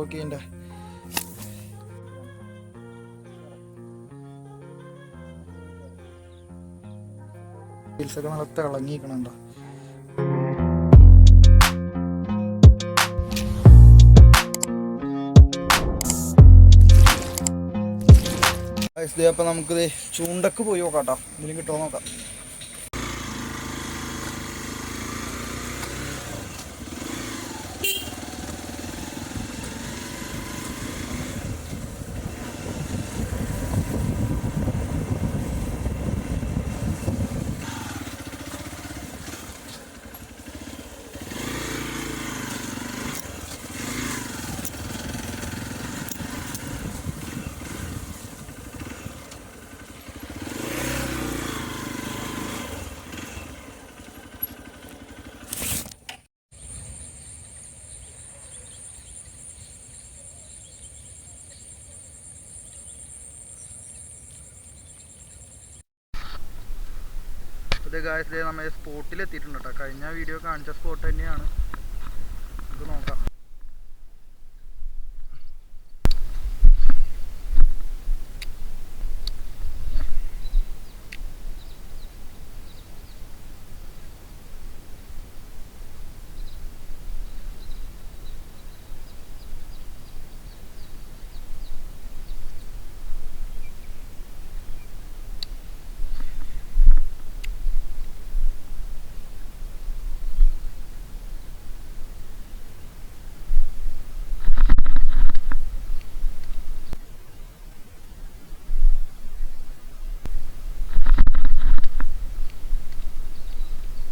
Okay എന്റെ ഒക്കെ നല്ല തിളങ്ങിക്കണുണ്ടോ അപ്പൊ നമുക്കിത് ചൂണ്ടക്ക് പോയി നോക്കാം കേട്ടോ എന്തെങ്കിലും കിട്ടുമോ നോക്കാം. ഇത് ഗായസ് നമ്മൾ സ്പോട്ടിൽ എത്തിയിട്ടുണ്ട് കേട്ടോ കഴിഞ്ഞ വീഡിയോ കാണിച്ച സ്പോട്ട് തന്നെയാണ് നമുക്ക് നോക്കാം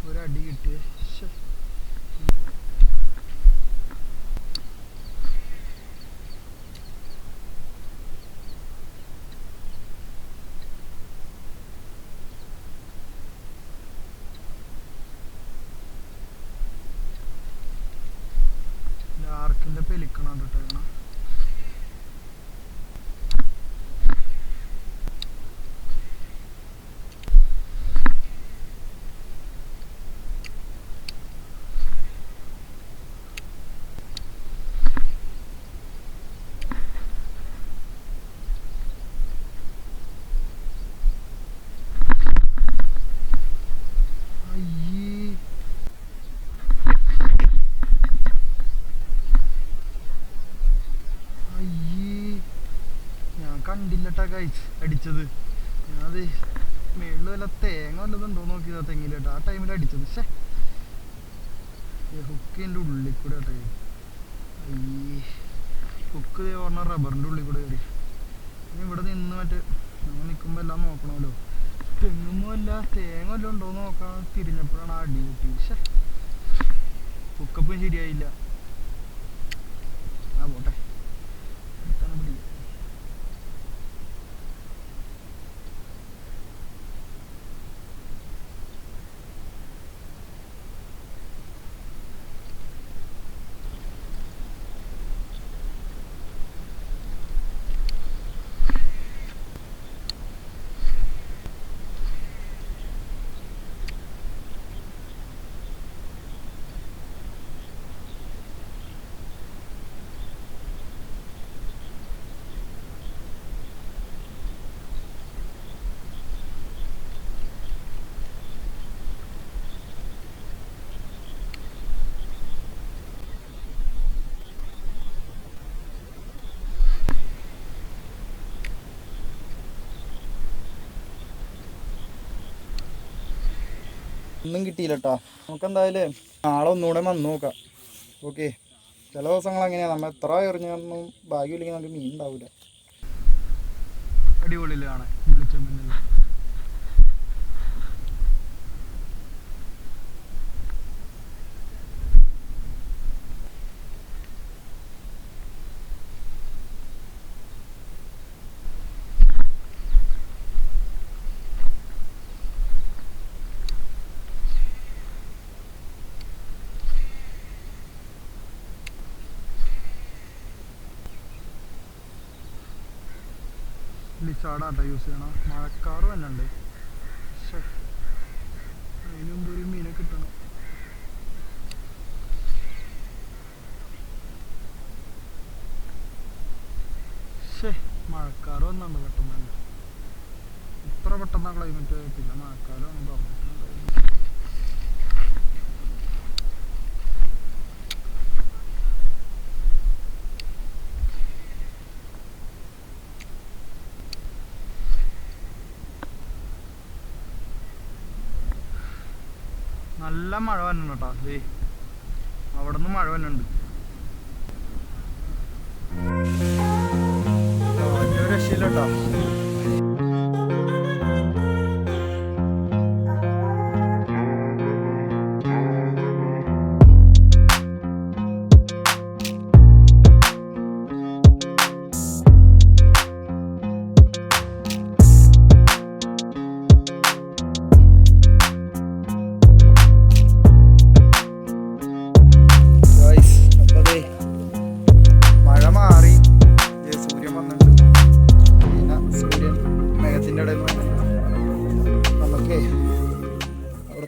ഒരു അടി കിട്ടിയേ ആർക്കിന്റെ പെലിക്കണം കേട്ടോ അയ്യേ അയ്യേ ഞാൻ കണ്ടില്ലട്ടാ കഴിച്ച് അടിച്ചത്. ഞാനത് മേളിൽ വല്ല തേങ്ങ വല്ലതുണ്ടോ നോക്കിയതാ തെങ്ങിലിട്ട്. ആ ടൈമിൽ അടിച്ചത്. പക്ഷേ ഹുക്കിന്റെ ഉള്ളിൽ കൂടെ കേട്ടോ ഈ ഹുക്ക് പറഞ്ഞ റബ്ബറിന്റെ ഉള്ളിൽ കൂടെ കയറി ഇവിടെ നിന്ന് മറ്റേ നമ്മൾ നിൽക്കുമ്പോൾ എല്ലാം നോക്കണമല്ലോ. തെങ്ങുമ്പോൾ അല്ല തേങ്ങ വല്ലതും ഉണ്ടോ നോക്കാൻ തിരിഞ്ഞപ്പോഴാണ് അടി കിട്ടി പക്ഷേ ഹുക്കപ്പും ശരിയായില്ല. ഒന്നും കിട്ടിയില്ല കേട്ടോ നമുക്ക് എന്തായാലും നാളെ ഒന്നുകൂടെ വന്ന് നോക്കാം. ഓക്കെ. ചില ദിവസങ്ങൾ അങ്ങനെയാണ് നമ്മൾ എത്ര എറിഞ്ഞൊന്നും ഭാഗ്യമില്ലെങ്കിൽ നമുക്ക് മീൻ ഉണ്ടാവില്ല അടിപൊളിയിലാണ്. കാണാൻ ചാടാട്ടോ യൂസ് ചെയ്യണം. മഴക്കാറ് തന്നെ ഉണ്ട് പക്ഷേ മുമ്പ് ഒരു മീനെ കിട്ടണം. പക്ഷേ മഴക്കാറ് വന്നുണ്ട് പെട്ടെന്ന് തന്നെ. ഇത്ര പെട്ടെന്നാണ് ക്ലൈമറ്റ് പിന്നെ മഴക്കാലം ഒന്നും പറഞ്ഞിട്ട് നല്ല മഴ വന്നുണ്ട് കേട്ടോ. ദേ അവിടെ നിന്ന് മഴ വന്നുണ്ട് രക്ഷയില്ല കേട്ടോ.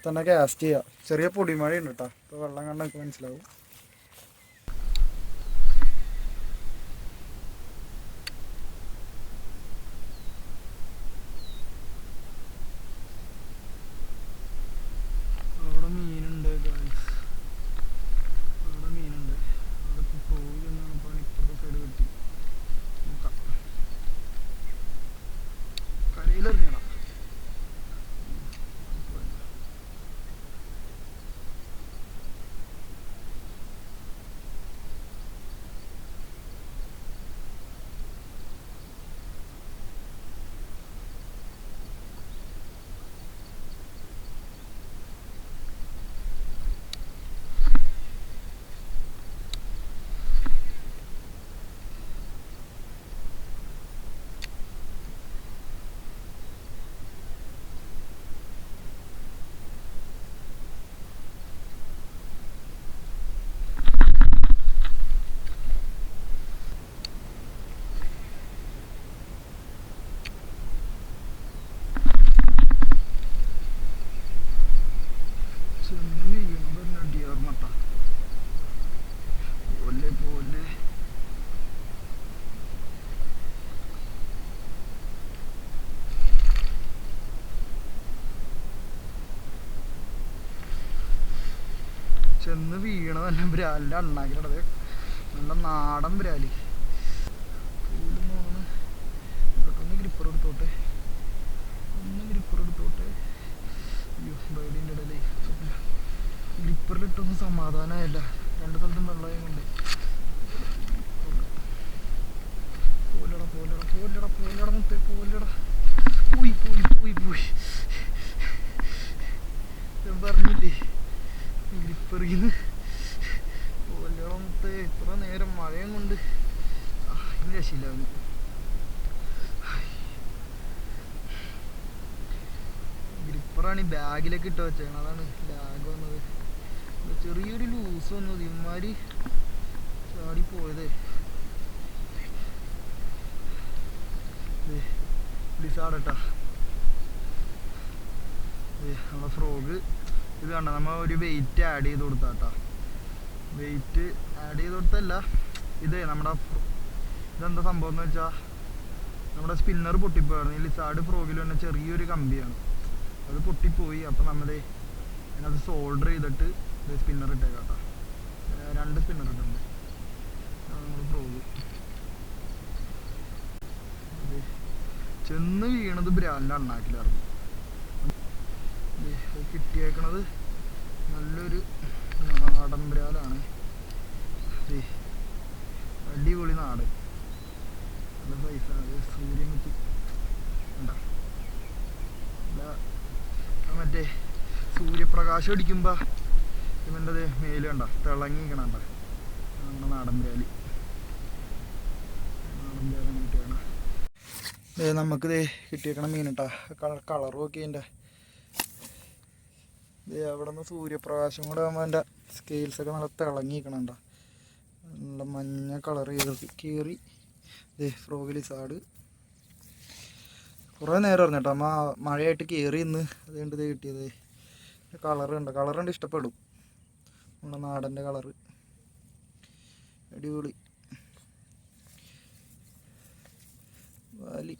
തന്നെ കാസ്റ്റ് ചെയ്യുക ചെറിയ പൊടിമഴയുണ്ട് കേട്ടോ ഇപ്പോൾ വെള്ളം കണ്ടാൽ നമുക്ക് മനസ്സിലാവും അവിടെ മീനുണ്ട് ഗായ്സ് അവിടെ മീനുണ്ട് അവിടെ ഇപ്പോൾ പോയി എന്നാണ് ഇപ്പോൾ ഇപ്പുറത്തെ സൈഡ് കിട്ടി നോക്കാം കരയിലെറിഞ്ഞടാ ചെന്ന് വീണത് തന്നെ അടിയാർമട്ട പോലെ പോലെ ചെന്ന് വീണ തന്നെ ബ്രാലിന്റെ അണ്ണാക്കിടത് നല്ല നാടൻ ബ്രാലി തോന്നുന്നു പെട്ടെന്ന് ഗ്രിപ്പർ എടുത്തോട്ടെ. ഒന്ന് ഗ്രിപ്പർ എടുത്തോട്ടെ. അയ്യോ ബൈഡിന്റെ ഇടയിലേ. ഗ്രിപ്പറിലിട്ടൊന്നും സമാധാനമായില്ല. രണ്ട് സ്ഥലത്തും വെള്ളമായും കൊണ്ട് പോലട മുത്തേ പോലട. പോയി പോയി പോയി പോയി. ഞാൻ പറഞ്ഞില്ലേ ഗ്രിപ്പറിന്ന് പോലട മുത്തേ ഇത്ര നേരം മഴയും കൊണ്ട് രക്ഷയില്ല ഗ്രിപ്പറാണ് ഈ ബാഗിലേക്ക് ഇട്ട് വെച്ചേക്കണം. അതാണ് ലാഗ് വന്നത്. ചെറിയൊരു ലൂസ് വന്നത് ഇമാരി ചാടി പോയത്. ഡിസാടട്ടാ നമ്മളെ ഫ്രോഗ് ഇത് കണ്ട? നമ്മ ഒരു വെയിറ്റ് ആഡ് ചെയ്ത് കൊടുത്താട്ടാ. വെയിറ്റ് ആഡ് ചെയ്ത് കൊടുത്തല്ല ഇതേ നമ്മുടെ ഇതെന്താ സംഭവം എന്ന് വെച്ചാൽ നമ്മുടെ സ്പിന്നർ പൊട്ടിപ്പോയായിരുന്നു. ഈ ലിസാർഡ് ഫ്രോഗിൽ തന്നെ ചെറിയൊരു കമ്പിയാണ്. അത് പൊട്ടിപ്പോയി. അപ്പം നമ്മൾ അതിനകത്ത് സോൾഡർ ചെയ്തിട്ട് സ്പിന്നർ ഇട്ടേക്കാം കേട്ടോ രണ്ട് സ്പിന്നർ ഇട്ടുണ്ട് ഫ്രോഗ് ചെന്ന് വീണത് ബ്രാൻഡ് അണ്ണാക്കിലായിരുന്നു. കിട്ടിയേക്കണത് നല്ലൊരു നാടൻ ബ്രാലാണ് ദേ, അടിപൊളി നാട് നല്ല പൈസ സൂര്യൻ കുത്തി ഉണ്ടോ ഇതാ, ആ മറ്റേ സൂര്യപ്രകാശം അടിക്കുമ്പോൾ ഇവന്റെ മേൽ കണ്ട? തിളങ്ങി കണ്ട? നമ്മുടെ നാടൻ ബ്രാലി നാടൻ ബ്രാലാണ് കിട്ടിയാണ് നമുക്ക് ദേ കിട്ടിയേക്കണ മീനിട്ടാ. കളർ ഒക്കെ എന്റെ ദേ അവിടെ നിന്ന് സൂര്യപ്രകാശം കൂടെ ആകുമ്പോൾ എന്റെ സ്കെയിൽസൊക്കെ നല്ല തിളങ്ങിക്കണണ്ട നല്ല മഞ്ഞ കളർ ചെയ്ത് കീറി. ദേ ചാട്. സാഡ് കുറേ നേരം അറിഞ്ഞിട്ടോ അമ്മ മഴയായിട്ട് കയറി ഇന്ന്. അതുകൊണ്ട് ഇത് കിട്ടിയത്. കളർ ഉണ്ട് കളർ ഇഷ്ടപ്പെടും. നമ്മുടെ നാടന്റെ കളറ് അടിപൊളി. വാലി.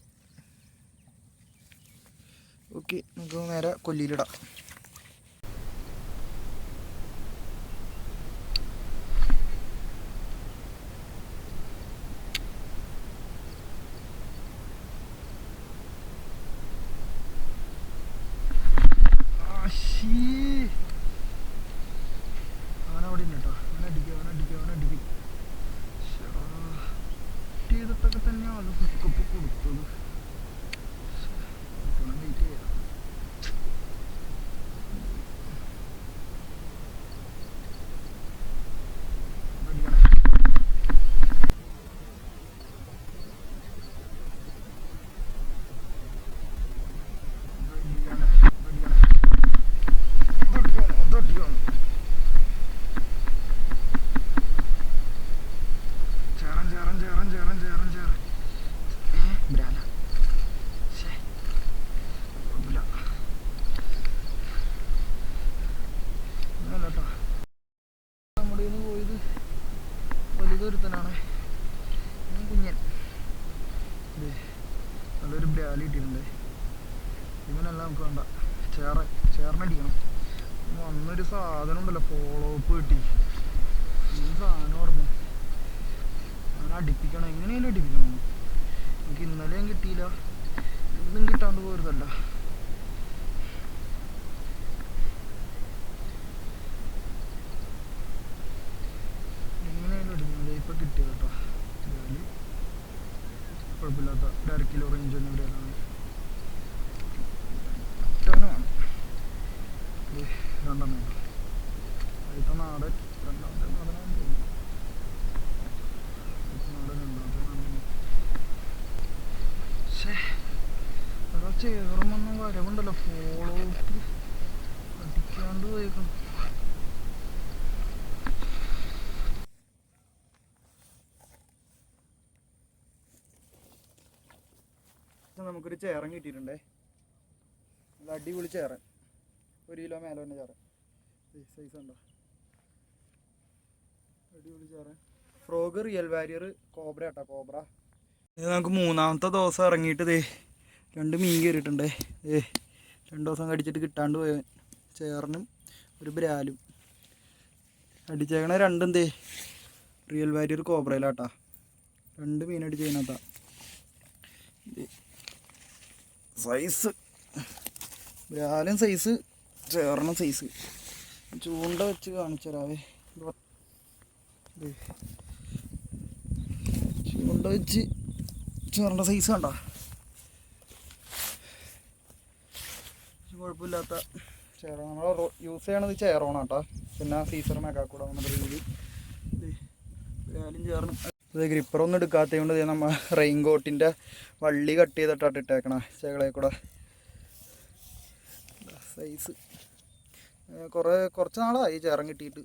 ഓക്കെ നമുക്ക് നേരെ കൊല്ലിയിലിടാം ആശീ. അവനവിടെ ഉണ്ട് കേട്ടോ അവനടിക്കും അവനടിക്കും അവനടിക്കും ശ്ശെടാ. ചെയ്തിട്ടൊക്കെ തന്നെയാണ് ഹുക്കപ്പ് കൊടുത്തത് ശ്ശെ, കൊടുക്കണം വെയിറ്റ് ചെയ്യാം അടിക്കണേ അടിക്കണേ അടിക്കണേ തൊട്ടിക്കണം തൊട്ടിക്കണം ചേറൻ ചേറൻ ചേറൻ ചേറൻ ചേറൻ ചേറൻ ഏ ബ്രാല ശ്ശേ കുഴപ്പമില്ല ഇങ്ങനല്ല കേട്ടോ നമ്മുടെ കയ്യിൽ നിന്ന് പോയത് വലുതൊരുത്തനാണ് ഞാൻ കുഞ്ഞൻ. നല്ലൊരു ബ്രാലി ഇട്ടിട്ടുണ്ട് ഇവനല്ല നമുക്ക് വേണ്ട. ചേറ ചേർന്നടിക്കണം വന്നൊരു സാധനം ഉണ്ടല്ലോ ഫോളോ അപ്പ് കിട്ടി. ഈ സാധനം ഓർമ്മ. അങ്ങനെ അടിപ്പിക്കണം. എങ്ങനെയാലും അടിപ്പിക്കണം. എനിക്ക് ഇന്നലെയും കിട്ടിയില്ല. ഇന്നും കിട്ടാണ്ട് പോരുതല്ല എങ്ങനെയാലും അടിക്കുന്നത് ഇപ്പം കിട്ടിയത് കേട്ടോ ഇതായാലും കുഴപ്പമില്ലാത്ത ഒരു അര കിലോ റേഞ്ച് തന്നെ ഇവിടെയാണ് ഒറ്റവനാണ് ദേ, രണ്ടെണ്ണം ഉണ്ട്. ആദ്യത്തെ നാടൻ വരവുണ്ടല്ലോ ഫോളോ അടിക്കാണ്ട് പോയേക്കും നമുക്കൊരു ചേറൻ കിട്ടിയിട്ടുണ്ടേ. നല്ല അടിപൊളി ചേറൻ ഒരു കിലോ മേലെ തന്നെ ചേറൻ സൈസ് ഉണ്ടോ? ഫ്രോഗ് റിയൽ വാരിയർ കോബ്ര കേട്ടോ കോബ്ര. ഇത് നമുക്ക് മൂന്നാമത്തെ ദിവസം ഇറങ്ങിയിട്ട് ദേ രണ്ട് മീൻ കയറിയിട്ടുണ്ട്. ഏ രണ്ട് ദിവസം കടിച്ചിട്ട് കിട്ടാണ്ട് പോയ ചേറിനും ഒരു ബ്രാലും. അടിച്ചേക്കണ രണ്ടും ദേ റിയൽ വാരിയർ കോബ്രയിലാട്ടാ. രണ്ട് മീൻ അടിച്ചതിനകത്താ സൈസ്. ബ്രാലും സൈസ് ചേർന്ന സൈസ്. ചൂണ്ട വെച്ച് കാണിച്ചു കാണിച്ചരാവേ ചൂണ്ട വെച്ച് ചോറിന്റെ സൈസ് കണ്ട? കുഴപ്പമില്ലാത്ത ചേറ നമ്മൾ യൂസ് ചെയ്യണത് ചേറോണ കേട്ടോ. പിന്നെ സീസർ മേക്കാക്കൂടെ നമ്മുടെ രീതിയിൽ ബ്രാലും ചേർന്ന് ഇത് ഗ്രിപ്പറൊന്നും എടുക്കാത്തത് കൊണ്ട് നമ്മൾ റെയിൻ കോട്ടിന്റെ വള്ളി കട്ട് ചെയ്തിട്ടാണ് ഇട്ടേക്കണ ചേകളെ കൂടെ. സൈസ് കുറേ കുറച്ച് നാളായി ചേറം കിട്ടിയിട്ട്.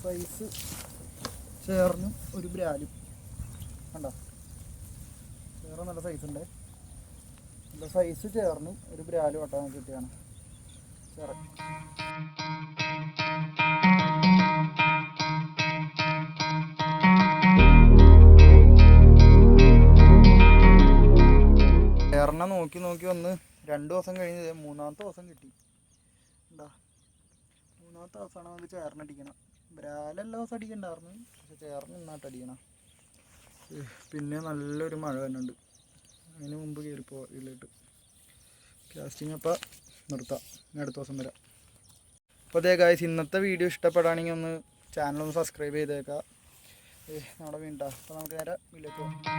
സൈസ് ചേർന്ന് ഒരു ബ്രാലും കണ്ടോ? ചേർന്ന് നല്ല സൈസ് ഉണ്ട്. നല്ല സൈസ് ചേർന്ന് ഒരു ബ്രാലും വട്ടാൻ കിട്ടിയാണ് ചേറ ചേറിനെ നോക്കി നോക്കി വന്ന് രണ്ട് ദിവസം കഴിഞ്ഞ് മൂന്നാമത്തെ ദിവസം കിട്ടി. എന്താ മൂന്നാമത്തെ ദിവസമാണ് നമുക്ക് ചേർന്നടിക്കണം ബ്രാലെല്ലാ ദിവസം അടിക്കണ്ടായിരുന്നു. പക്ഷെ ചേർന്ന് നന്നായിട്ട് അടിക്കണം. പിന്നെ നല്ലൊരു മഴ വരുന്നുണ്ട് അതിന് മുമ്പ് കയറിപ്പോ ഇതിലിട്ട്. കാസ്റ്റിംഗ് അപ്പം നിർത്താം. അടുത്ത ദിവസം വരാം. അപ്പോൾ അതേ ഗായ്സ് ഇന്നത്തെ വീഡിയോ ഇഷ്ടപ്പെടുകയാണെങ്കിൽ ഒന്ന് ചാനലൊന്ന് സബ്സ്ക്രൈബ് ചെയ്തേക്കാം. നമ്മുടെ വീണ്ടാ അപ്പോൾ നമുക്ക് നേരെ വീട്ടിലേക്ക് പോകാം